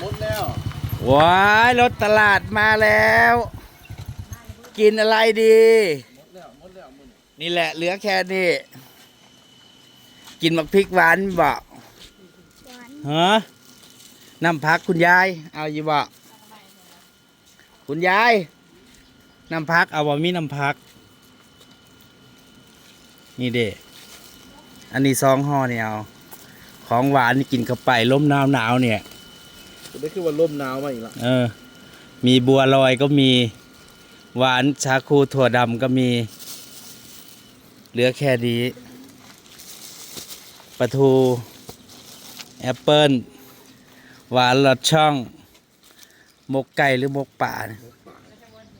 หมดแล้วว้ายรถตลาดมาแล้ว กินอะไรดี หมดแล้วหมดแล้วมึงนี่แหละเหลือแค่นี้ กินมักพริกหวานบ่ฮะน้ำพักคุณยาย เอาอยู่บ่ คุณยายน้ำพักเอาบ่มีน้ำพัก นี่เด้อันนี้ซองห่อเนี่ยเอาของหวานนี่กินเข้าไปล้มหนาวหนาวๆเนี่ยจะได้คือว่าร่มหนาวมาอีกละเออ มีบัวลอยก็มี หวานชาคูถั่วดำก็มี เหลือแค่นี้ปลาทู แอปเปิ้ลหวานหลอดช่อง หมกไก่หรือหมกป่าเนี่ย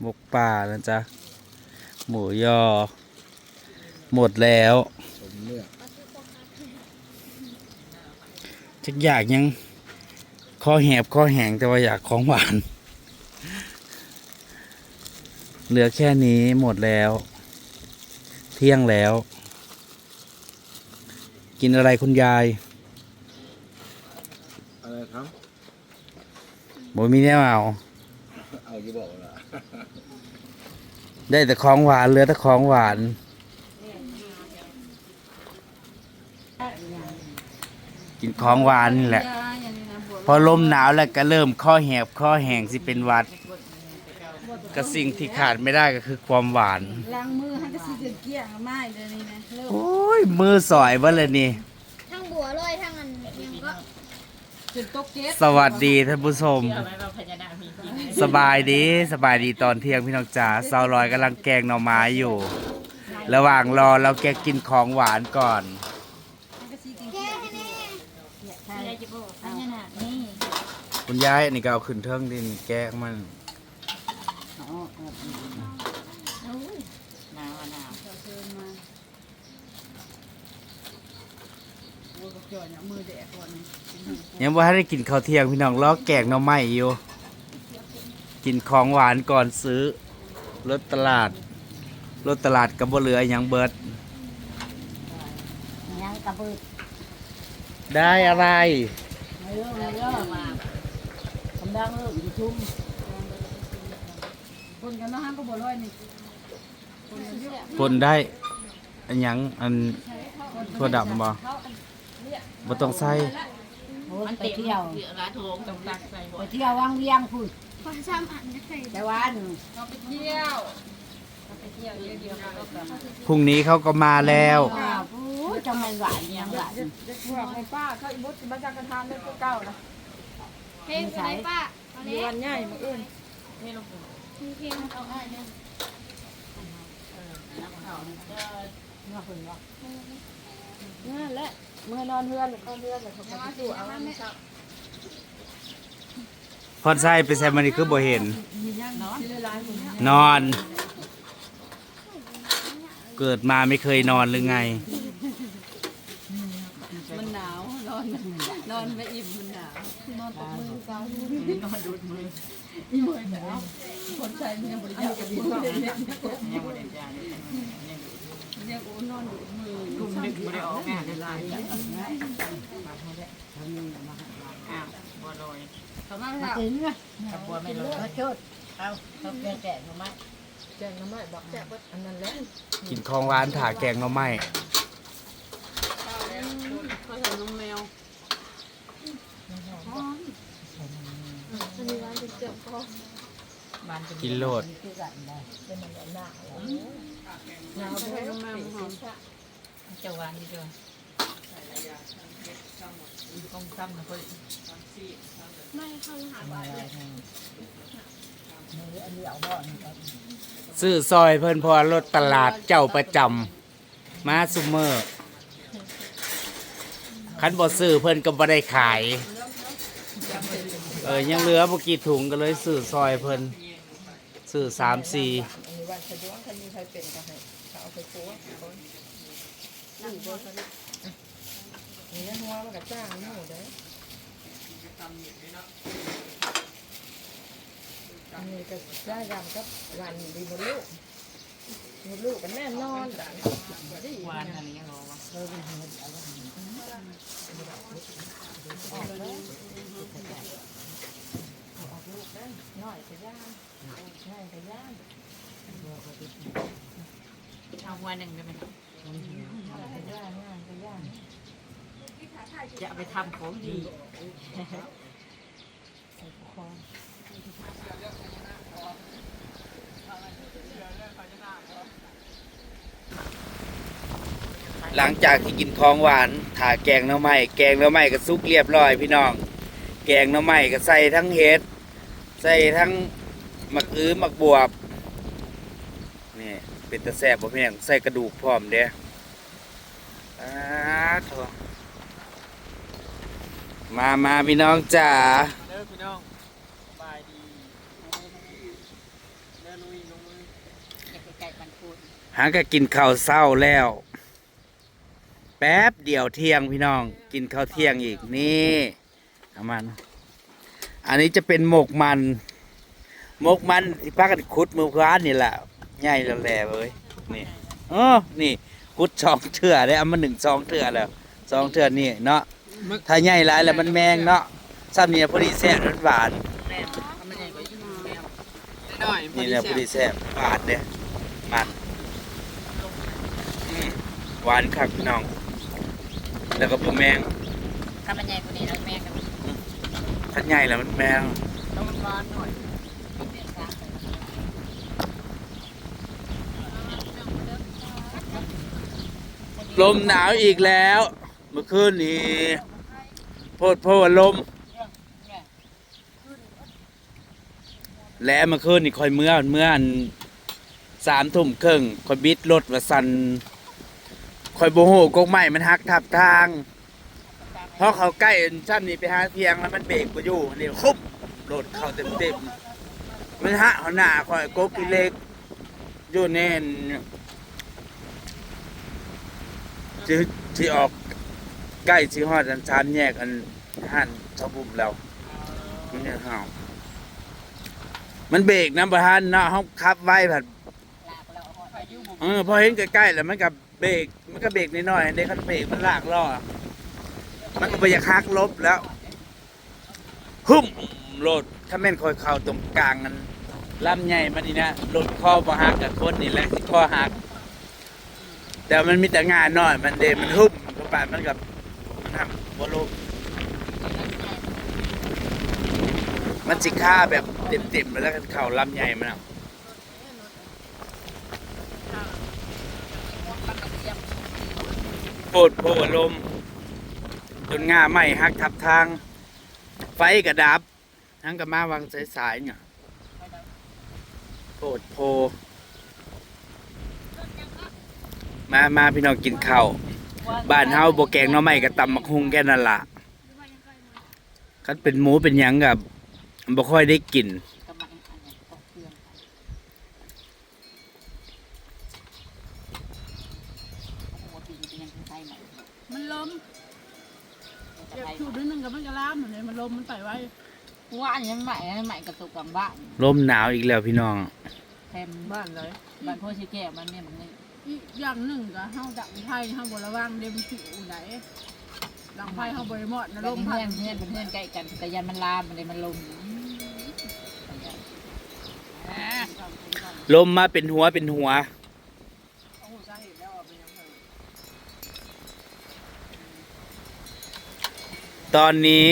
หมกป่านะจ๊ะ หมูยอ หมดแล้ว สมเนื้อจักอยากยังคอแหบคอแหงแต่ว่าอยากของหวาน เหลือแค่นี้หมดแล้ว เที่ยงแล้ว กินอะไรคุณยาย อะไรครับ บ่มีแนวเอา เอาอยู่บอกละได้แต่ของหวานเหลือแต่ของหวาน กินของหวานนี่แหละ พอลมหนาวแล้วก็เริ่มข้อแหบข้อแหงสิเป็นหวัด ก็สิ่งที่ขาดไม่ได้ก็คือความหวานล้างมือให้ก็สิเกลี้ยงไม้เดี๋ยวนี้นะเริ่มโอ้ยมือสอยเบ่เลยนี่ ทั้งบัวลอยทั้งอันยังก็ จุดตกเก็ตสวัสดีท่านผู้ชมสบายดีสบายดีตอนเที่ยงพี่น้องจ๋าสาวลอยกำลังแกงหน่อไม้อยู่ ระหว่างรอเราแกกินของหวานก่อนก็สิกินแก้ให้แน่ใช่จะบอกอันนี้น่ะนี่คุณยายอันนี้ก็เอาขึ้นเทิงดินแกงมันเชิญมาโอ้ยจ่อยเนี่ยมือแดกก่อนนี่ ยังว่าได้กินข้าวเที่ยงพี่น้องรอแกงหน่อไม้อยู่ กินของหวานก่อนซื้อรถตลาดรถตลาดกับบ่เหลือหยังเบิด ยังกระเบิดได้อะไรเรื่องเรื่องมากำลังเริ่มอยู่ชุ่มคนกันเนาะห้างก็บ่ร้อยนี่คนกันเยอะปนได้อันหยังอันถั่วดำบ่บ่ต้องใส่ มันไปเที่ยวไปเที่ยววังเวียงพุ่นพอซ้ำอันจะใส่แต่ว่าหนูเราไปเที่ยวพรุ่งนี้เขาก็มาแล้ว อ้าวผู้จังมันหวานยังหวานเด็กพวกในป้าเขาอีบุตรมาจากกระทานได้เก้านะเพลงอะไรป้าเอามีเนี้ยวันใหญ่มาอื่นมีเพลงเอาอะไรเนี่ยนั่นแหละ เมื่อนอนเฮือนหรือเข้าเฮือนหรือเขาไปสู่เอาอันนี้พอดใส่ไปใส่มันนี่คือบ่เห็นที่เลยร้ายหมดนอน เกิดมาไม่เคยนอนหรือไง มันหนาวนอนนอนไม่อิ่มมันหนาวนอนตบมือเกานอนดูดมืออีมือหนาวคนใจมันยังบริจาคกับดีก็ ยังโอนอนดูดมือลุมดึกไม่ได้ออกงานในร้านเขามาแล้วถึงอะบัวไม่ลงเขาชดเอาเขาแก่แก่หนูไหมแจงน้ำไม้บอกแจกอันนั้นแหละกินของหวานถาแกงหน่อไม้เขาใส่นมแมวอันนี้ร้านจะเจ็บคอกินโลดคือกันได้เป็นมันหน้า หนาวใส่นมแมวหอมเจ้าวันนี่จ้ะต้องซ้ำนะเพื่อนไม่เข้าหาบ้านเลยอันนี้เอาบ่อนกันซื้อซอยเพิ่นพอรถตลาดเจ้าประจำมาซุมเมอร์คันบ่ซื้อเพิ่นก็บ่ได้ขาย เออยังเหลือบ่กี่ถุงก็เลยซื้อซอยเพิ่นซื้อสามสี่ นี่หัวมันกับจ้างนี่หมดเลยอันนี้ก็ได้ยำกับวันดีหมดลูกหมดลูกกันแน่นอนจ้ะดีวานอันนี้หรอวะเออเป็นหัวเอาไว้เอาออกลูกได้หน้อยก็ย่างง่ายก็ย่าง เอาวันหนึ่งได้ไหมจะไปทำของดีหลังจากที่กินของหวานถาแกงน้ำไม้แกงน้ำไม้ก็สุกเรียบร้อยพี่น้อง แกงน้ำไม้ก็ใส่ทั้งเห็ด ใส่ทั้งหมักอื้อหมักบวบ เป็นตะแซ่บบ่เพียงใส่กระดูกพร้อมเด้อ้าโถมามาพี่น้องจ๋าเด้อพี่น้องบายดีเด้อลุยลงมือไก่มันพูดหางก็กินข้าวเศร้าแล้ว แป๊บเดียวเที่ยงพี่น้อง กินข้าวเที่ยงอีกนี่เอามันอันนี้จะเป็นหมกมันหมกมันที่พักกันขุดมือพรานนี่แหละ ใหญ่แล้วแหล่เว้ยนี่อ๋อนี่ขุดสองเถื่อได้เอามาหนึ่งสองเถื่อแล้วสองเถื่อนี่เนาะถ้าใหญ่หลายแล้วมันแมงเนาะซ้ำนี่พอดีแซ่บหวานแม่มันใหญ่กว่ายี่ห้อแมวน้อยนี่แหละพอดีแซ่บหวานเด้มันอืมหวานคักพี่น้อง แล้วก็ปลาแมงถ้ามันใหญ่กว่านี้แล้วแม่กันถ้าใหญ่แล้วมันแมงต้องร้อนหน่อย ลมหนาวอีกแล้ว เมื่อคืนนี้โพดโพดลม และเมื่อคืนนี่คอยเมื่อเมื่อนสามทุ่มครึ่งคอยบิดรถว่าสันคอยโบโหกกไม้มันหักทับทาง เพราะเขาใกล้ชั้นนี้ไปหาเทียงแล้วมันเบรกไปอยู่นี่คุบรถเข้าเต็มเต็มมันหะหัวหน้าคอยกกอีเล็กอยู่แน่น ที่ที่ออกใกล้ที่ฮอดอันชานแยกอันหันชอบบุมแล้วมันเนี่ยห่ามันเบรกนะประธานเนาะเขาขับไว้ผัดเออพอเห็นใกล้ๆแล้วมันกับเบรกมันก็เบรกนิดหน่อยเด็กคันเบรกมันลากล้อมันก็ไปยากคักลบแล้วฮึ่มโหลดถ้าแม่นคอยเข่าตรงกลางนั้นลำใหญ่มันนี่นะหลดคอบ่หักกับคนนี่แหละที่คอหัก แต่มันมีแต่งานน้อย มันเดมันฮึ่มเข้าไปมันกับมันทำบอลมมันสิค่าแบบเต็มๆแล้วกันเข่าลำใหญ่มันเอาโปดโพลมจนง่าไหมหักทับทาง ไฟกระดับ ทั้งกับมาวางสายๆเนี่ยโปดโพ มามาพี่น้องกินข้าวบ้านเฮาบ่แกงหน่อไม้กับตำมักฮุงแค่นั้นล่ะคันเป็นหมูเป็นหยังกับบ่ค่อยได้กินกำลังอันนี้ตกเครื่องหัวปีนเป็นยังไงใหม่มันล้มจะเจ็บไปชูนิดนึงกับมันก็ล้ามเหมือนเลยมันล้มมันไปไว้ว่าอันนี้ใหม่ใหม่กระตุกกลางบ้านลมหนาวอีกแล้วพี่น้องแทมบ้านเลยบ้านพ่อชิแก้วมันเนี่ยมันนี่ อีกอย่างหนึ่งก็เฮาดักไพ่เฮาบ่ระวังเด็มผิวไหนดังไพ่เฮาบ่ได้เหมาะนะลลมมเพื่พัอนดเพื่อนเป็นเพื่อนใกล้กันแต่ยันมันลามมันเลยมันลมลมมาเป็นหัวเป็นหัวตอนนี้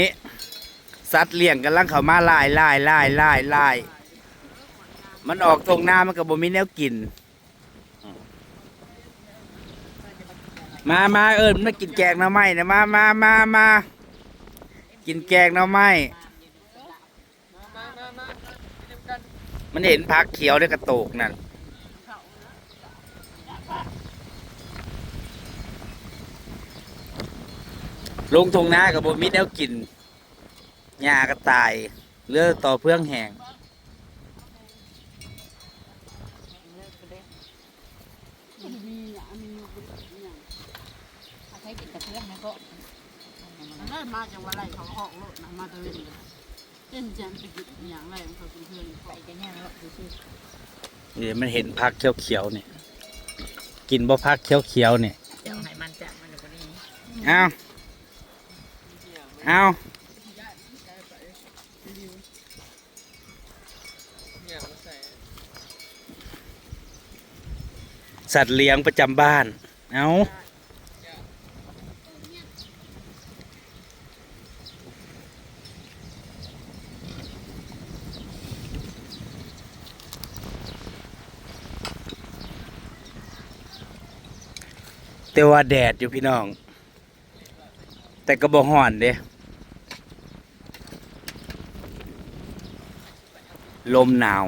สัตว์เลี้ยงกำลังเข้ามาไล่ไล่ไล่ไล่ไล่มันออกตรงหน้ามันกับบ่มีแนวกิน มามาเอิญมากินแกงหน่อไม้นะมามามามากินแกงหน่อไม้มันเห็นพักเขียวในกระโตกนั่นลงทงหน้ากับบ่มีแนวกินหญ้าก็ตายเลือต่อเพื่องแหง ใช้กินกระเพื่อนะก็มันได้มาจากว่าไรเขาออกรถนะมาตะเวนเลยเต้นจันไปหยุดอย่างไรมันก็เพื่อนไปกันเนี่ยแล้วดูสินี่มันเห็นพักเขียวๆเนี่ยกินบ่พักเขียวๆเนี่ยเดี๋ยวให้มันจับมันอยู่คนนี้เอาเอาเนี่ยมาส่สัตว์เลี้ยงประจำบ้าน เอา แต่ว่าแดดอยู่พี่น้อง แต่ก็บ่ห่อนเด้ลมหนาว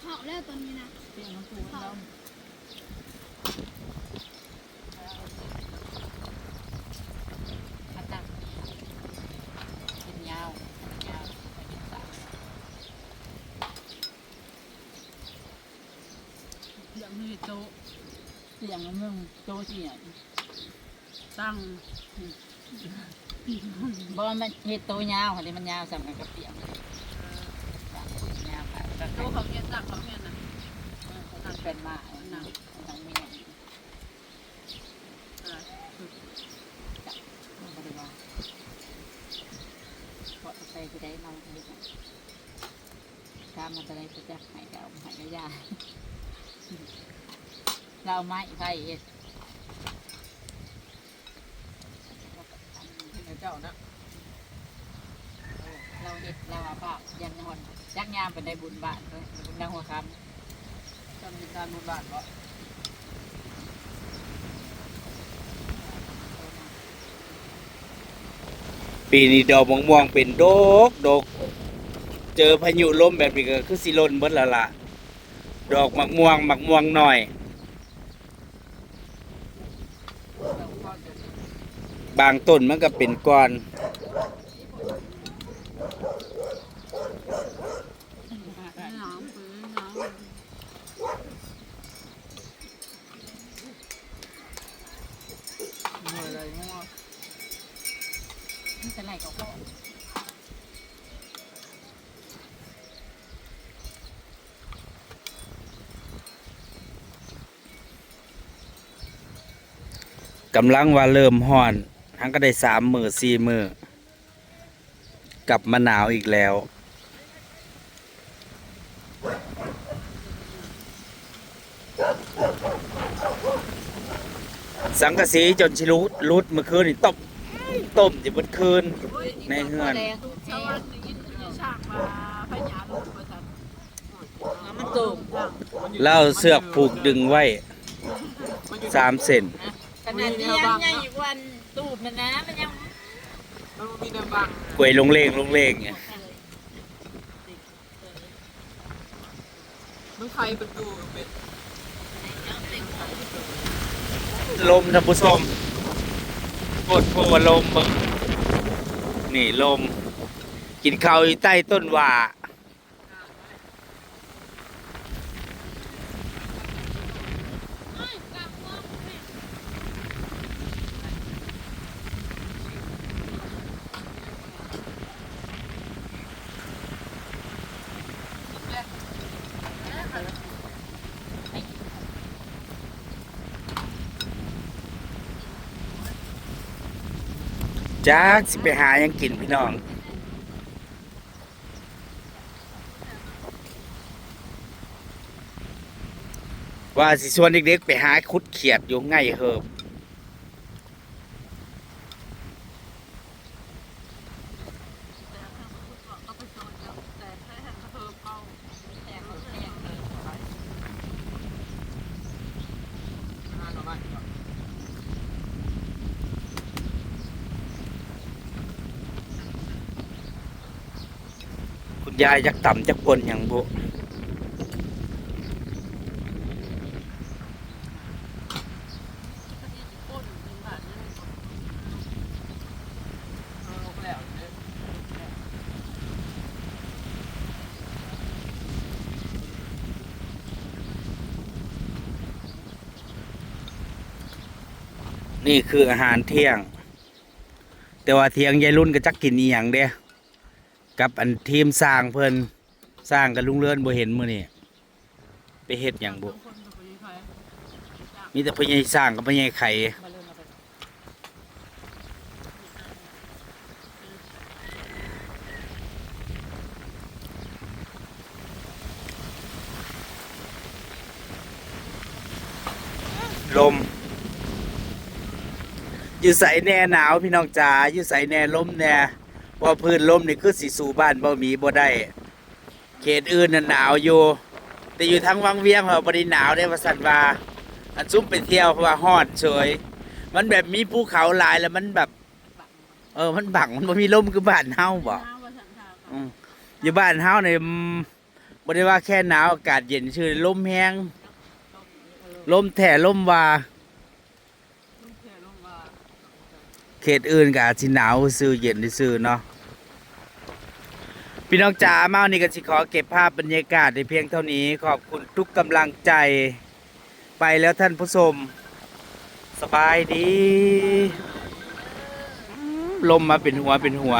เขาแล้วตอนนี้นะ เสียงมันสูงแล้ว มาตั้งกินยาว ยาวไปกินสาม อย่างนี้โตะ เสียงมันมึงโตเสียงตั้งบ่มันเฮ็ดโตยาวอันนี้มันยาวสำกันกับเปียกยาวไปก็โตะเขาเงี้ยตั้งเขาเงี้ยนะตั้งเป็นมาหนังหนังเมียมันบ่ได้ว่าเพราะใส่ที่ได้มาเฮ็ดน่ะถ้ามันจะได้จะจักให้ก็เอาให้ก็ยา เราไม้ไผ่เฮ็ดเจ้านะเราเฮ็ดเราเอาปล่ายันหอนจักยามไปได้บุญบาทเลยบุญดังหัวคจำเป็นการบุญบาทบ่ปีนี้ดอกมะม่วงเป็นดกดก เจอพายุลมแบบนี้ก็คือสิลนเบิดละล่ะ ดอกมะม่วงมะม่วงหน่อย บางต้นมันก็เป็นก้อนหนาวปืนหนาวเหนื่อยอะไรง่วงำไม่เป็นไรก็พอกำลังว่าเริ่มห่อน ทั้งก็ได้สามมือสี่มือกลับมาหนาวอีกแล้ว สังกะสีจนชิลุดลุดเมื่อคืนนี่ต้มต้มอยู่บนคืนในเฮือนแดงทุกชาทีวเล่าเสือกผูกดึงไว้สามเซนขนาดนี้ยังยังอีกวัน ตูบนะนะมันยังมันมีน้ำบังกล้วยลงเลงลงเลงไงมันใครเป็นดูเป็นลมท่านผู้ชมกดโพลมเบิ่งนี่ลม กินข้าวอยู่ใต้ต้นหว่า จากสิไปหายังกินพี่น้องว่าสิชวนเด็กๆไปหาคุดเขียดอยู่ไง่ายเหิบ เอาไปโซนแล้วแต่ให้ทางเพิ่มเอาแต่เขาแทงเลย ห้าหน่อไม้ คุณ ยายจักต่ำจักปนอย่างบุก้นเป็นบาทนั่นเอาลงแล้วเนี่ยนี่คืออาหารเที่ยง แต่ว่าเทียงยายรุ่นก็จักกินอีหยังเด้ กับอันทีมสร้างเพิ่นสร้างกับลุงเลื่อนบ่เห็นมื้อนี้ไปเฮ็ดหยังบ่คนกับมีแต่พ่อใหญ่สร้างกับพ่อใหญ่ไข่มาเริ่มมาเป็นลมอยู่ใส่แน่หนาวพี่น้องจ๋าอยู่ใส่แน่ลมแน่ พอพื้นลมนี่คือสิสู่บ้านบ่มีบ่ได้ เขตอื่นน่ะหนาวอยู่ แต่อยู่ทางวังเวียงเขาบ่ได้หนาวได้ว่าซั่นว่าอันซุ่มไปเที่ยวเพราะว่าฮอดเฉย มันแบบมีภูเขาหลายแล้วมันแบบ เออ มันบังมันบ่มีลมคือบ้านเฮาบ่น้าว่าสันทาอืมอยู่บ้านเฮาเนี่ยอืมบ่ได้ว่าแค่หนาวอากาศเย็นชื่อลมแห้งลมแถ่ลมว่า ลูกแค่ลงว่า เขตอื่นก็อาจสิหนาวซื่อเย็นซื่อเนาะพี่น้องจ๋าเมานี่ก็สิขอเก็บภาพบรรยากาศในเพียงเท่านี้ ขอบคุณทุกกำลังใจไปแล้วท่านผู้ชมสบายดี ลมมาเป็นหัวเป็นหัว